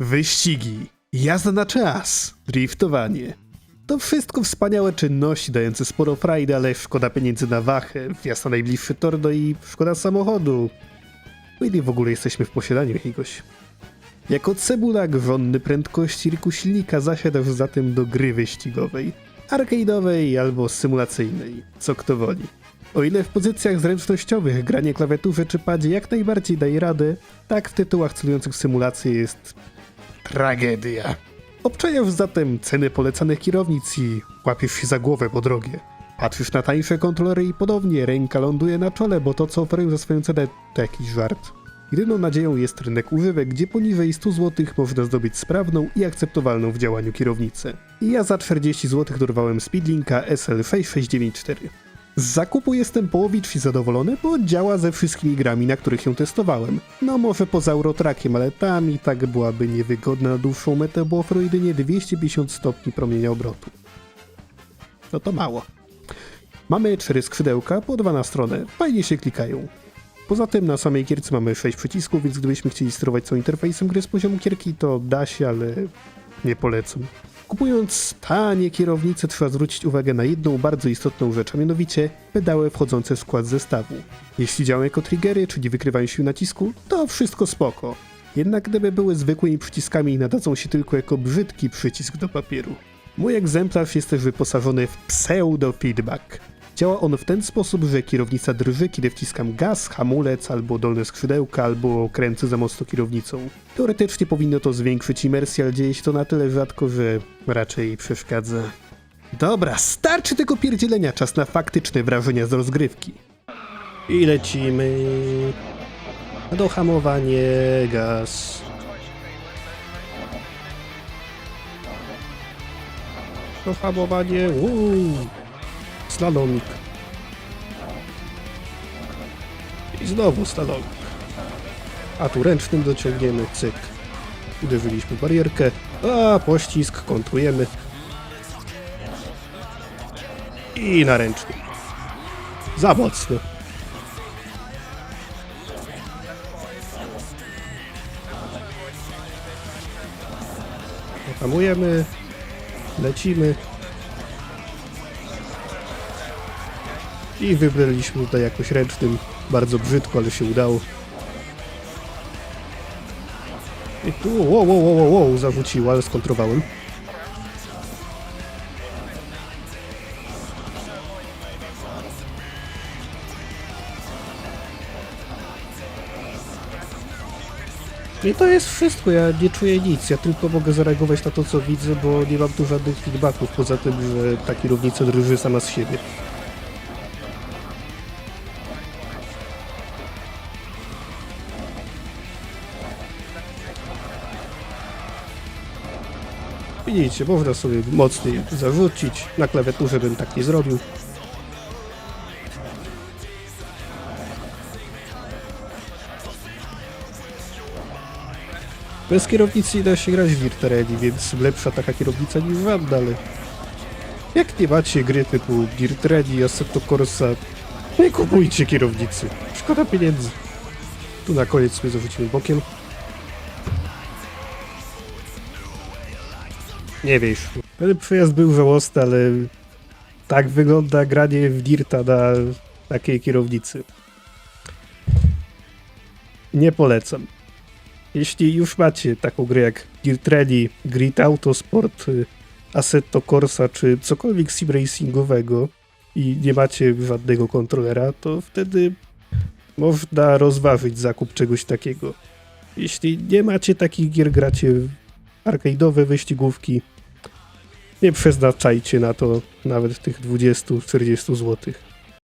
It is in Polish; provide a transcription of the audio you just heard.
Wyścigi, jazda na czas, driftowanie. To wszystko wspaniałe czynności dające sporo frajdy, ale szkoda pieniędzy na wachę, wjazd na najbliższy tor, no i szkoda samochodu. No i w ogóle jesteśmy w posiadaniu jakiegoś. Jako cebulak żonny prędkości ryku silnika zasiadasz zatem do gry wyścigowej, arcade'owej albo symulacyjnej, co kto woli. O ile w pozycjach zręcznościowych granie klawiaturze czy padzie jak najbardziej daje radę, tak w tytułach celujących w symulację jest tragedia. Obczajasz zatem ceny polecanych kierownic i łapiesz się za głowę po drogie. Patrzysz na tańsze kontrolery i podobnie, ręka ląduje na czole, bo to co oferują za swoją cenę to jakiś żart. Jedyną nadzieją jest rynek używek, gdzie poniżej 100 zł można zdobyć sprawną i akceptowalną w działaniu kierownicę. I ja za 40 zł dorwałem Speedlinka SL6694. Z zakupu jestem połowicznie zadowolony, bo działa ze wszystkimi grami, na których ją testowałem. No może poza Eurotrackiem, ale tam i tak byłaby niewygodna na dłuższą metę, bo oferuje jedynie 250 stopni promienia obrotu. No to mało. Mamy cztery skrzydełka, po dwa na stronę, fajnie się klikają. Poza tym na samej gierce mamy 6 przycisków, więc gdybyśmy chcieli sterować całym interfejsem gry z poziomu gierki, to da się, ale nie polecam. Kupując tanie kierownice trzeba zwrócić uwagę na jedną bardzo istotną rzecz, a mianowicie pedały wchodzące w skład zestawu. Jeśli działają jako triggery, czyli wykrywają siły nacisku, to wszystko spoko. Jednak gdyby były zwykłymi przyciskami, nadadzą się tylko jako brzydki przycisk do papieru. Mój egzemplarz jest też wyposażony w pseudo-feedback. Działa on w ten sposób, że kierownica drży, kiedy wciskam gaz, hamulec, albo dolne skrzydełka, albo kręcę za mocno kierownicą. Teoretycznie powinno to zwiększyć imersję, ale dzieje się to na tyle rzadko, że raczej przeszkadza. Dobra, starczy tego pierdzielenia, czas na faktyczne wrażenia z rozgrywki. I lecimy. Dohamowanie, gaz. Dohamowanie, uuu. Slalomik. I znowu slalomik. A tu ręcznym dociągniemy, cyk. Uderzyliśmy barierkę. A, pościsk, kontrujemy. I na ręcznym. Za mocno. Hamujemy. Lecimy. I wybraliśmy tutaj jakoś ręcznym. Bardzo brzydko, ale się udało. I tu, wow, wow, wow, wow, zarzuciło, ale skontrowałem. I to jest wszystko, ja nie czuję nic, ja tylko mogę zareagować na to co widzę, bo nie mam tu żadnych feedbacków, poza tym, że ta kierownica drży sama z siebie. Widzicie, można sobie mocniej zarzucić. Na klawiaturze bym tak nie zrobił. Bez kierownicy nie da się grać w Virtuality, więc lepsza taka kierownica niż wam, ale... Jak nie macie gry typu Dirt Ready, Assetto Corsa, nie kupujcie kierownicy. Szkoda pieniędzy. Tu na koniec sobie zarzucimy bokiem. Nie wiesz. Przejazd był żałosny, ale tak wygląda granie w Dirta na takiej kierownicy. Nie polecam. Jeśli już macie taką grę jak Dirt Rally, Grid Autosport, y, Assetto Corsa czy cokolwiek sim racingowego i nie macie żadnego kontrolera, to wtedy można rozważyć zakup czegoś takiego. Jeśli nie macie takich gier, gracie arcade'owe wyścigówki, nie przeznaczajcie na to nawet tych 20-40 zł.